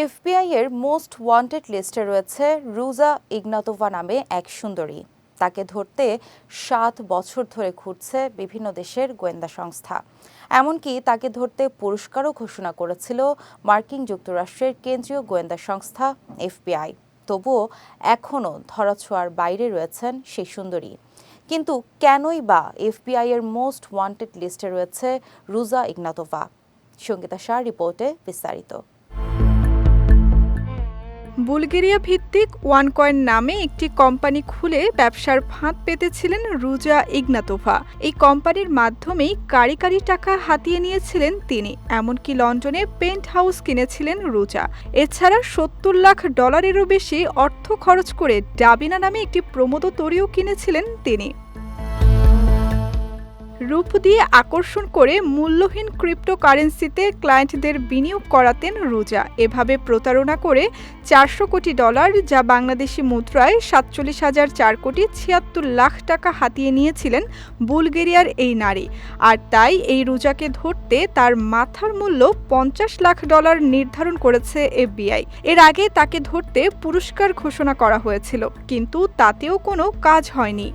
FBI এর most wanted লিস্টে রয়েছে রুজা ইগনাতোভা নামে এক সুন্দরী। তাকে ধরতে সাত বছর ধরে ঘুরছে বিভিন্ন দেশের গোয়েন্দা সংস্থা। এমনকি তাকে ধরতে পুরস্কারও ঘোষণা করেছিল মার্কিন যুক্তরাষ্ট্রের কেন্দ্রীয় গোয়েন্দা সংস্থা এফবিআই। তবুও এখনও ধরাছোঁয়ার বাইরে রয়েছেন সেই সুন্দরী। কিন্তু কেনই বা এফবিআই এর মোস্ট ওয়ান্টেড লিস্টে রয়েছে রুজা ইগনাতোভা? সঙ্গীতা শাহ রিপোর্টে বিস্তারিত। বুলগেরিয়া ভিত্তিক ওয়ানকয়েন নামে একটি কোম্পানি খুলে ব্যবসার ফাঁদ পেতেছিলেন রুজা ইগনাতোভা। এই কোম্পানির মাধ্যমেই কারি কারি টাকা হাতিয়ে নিয়েছিলেন তিনি, এমনকি লন্ডনে পেন্ট হাউস কিনেছিলেন রুজা। এছাড়া সত্তর লাখ ডলারেরও বেশি অর্থ খরচ করে ডাবিনা নামে একটি প্রমোদ তরিও কিনেছিলেন তিনি। রূপ দিয়ে আকর্ষণ করে মূল্যহীন ক্রিপ্টোকারেন্সিতে ক্লায়েন্টদের বিনিয়োগ করাতেন রুজা। এভাবে প্রতারণা করে চারশো কোটি ডলার, যা বাংলাদেশি মুদ্রায় সাতচল্লিশ হাজার চার কোটি ছিয়াত্তর লাখ টাকা হাতিয়ে নিয়েছিলেন বুলগেরিয়ার এই নারী। আর তাই এই রুজাকে ধরতে তার মাথার মূল্য পঞ্চাশ লাখ ডলার নির্ধারণ করেছে এফবিআই। এর আগে তাকে ধরতে পুরস্কার ঘোষণা করা হয়েছিল, কিন্তু তাতেও কোনো কাজ হয়নি।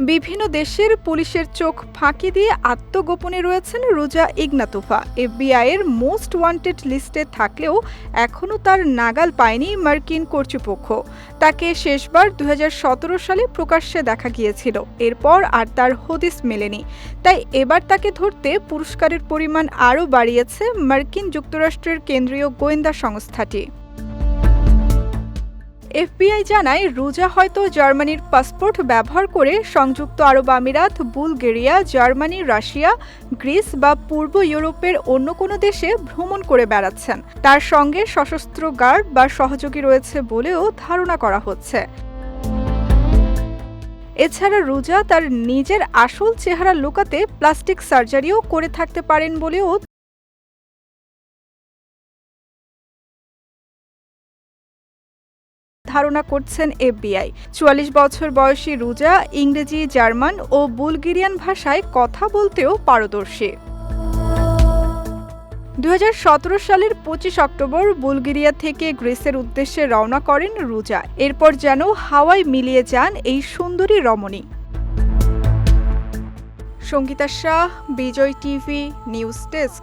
বিভিন্ন দেশের পুলিশের চোখ ফাঁকি দিয়ে আত্মগোপনে রয়েছেন রোজা ইগনাতুফা। এফবিআই এর মোস্ট ওয়ান্টেড লিস্টে থাকলেও এখনও তার নাগাল পায়নি মার্কিন কর্তৃপক্ষ। তাকে শেষবার দু হাজার সতেরো সালে প্রকাশ্যে দেখা গিয়েছিল। এরপর আর তার হদিস মেলেনি। তাই এবার তাকে ধরতে পুরস্কারের পরিমাণ আরও বাড়িয়েছে মার্কিন যুক্তরাষ্ট্রের কেন্দ্রীয় গোয়েন্দা সংস্থাটি। এফবিআই জানায়, রুজা হয়তো জার্মানির পাসপোর্ট ব্যবহার করে সংযুক্ত আরব আমিরাত, বুলগেরিয়া, জার্মানি, রাশিয়া, গ্রিস বা পূর্ব ইউরোপের অন্য কোনো দেশে ভ্রমণ করে বেড়াচ্ছেন। তার সঙ্গে সশস্ত্র গার্ড বা সহযোগী রয়েছে বলেও ধারণা করা হচ্ছে। এছাড়া রুজা তার নিজের আসল চেহারা লুকাতে প্লাস্টিক সার্জারিও করে থাকতে পারেন বলেও ধারণা করছেন এফবিআই। চুয়াল্লিশ বছর বয়সী রুজা ইংরেজি, জার্মান ও বুলগেরিয়ান ভাষায় কথা বলতেও পারদর্শী। দুই হাজার সতেরো সালের পঁচিশ অক্টোবর বুলগেরিয়া থেকে গ্রিসের উদ্দেশ্যে রওনা করেন রুজা। এরপর যেন হাওয়ায় মিলিয়ে যান এই সুন্দরী রমণী। Sangeeta Shah, Vijay TV, news desk.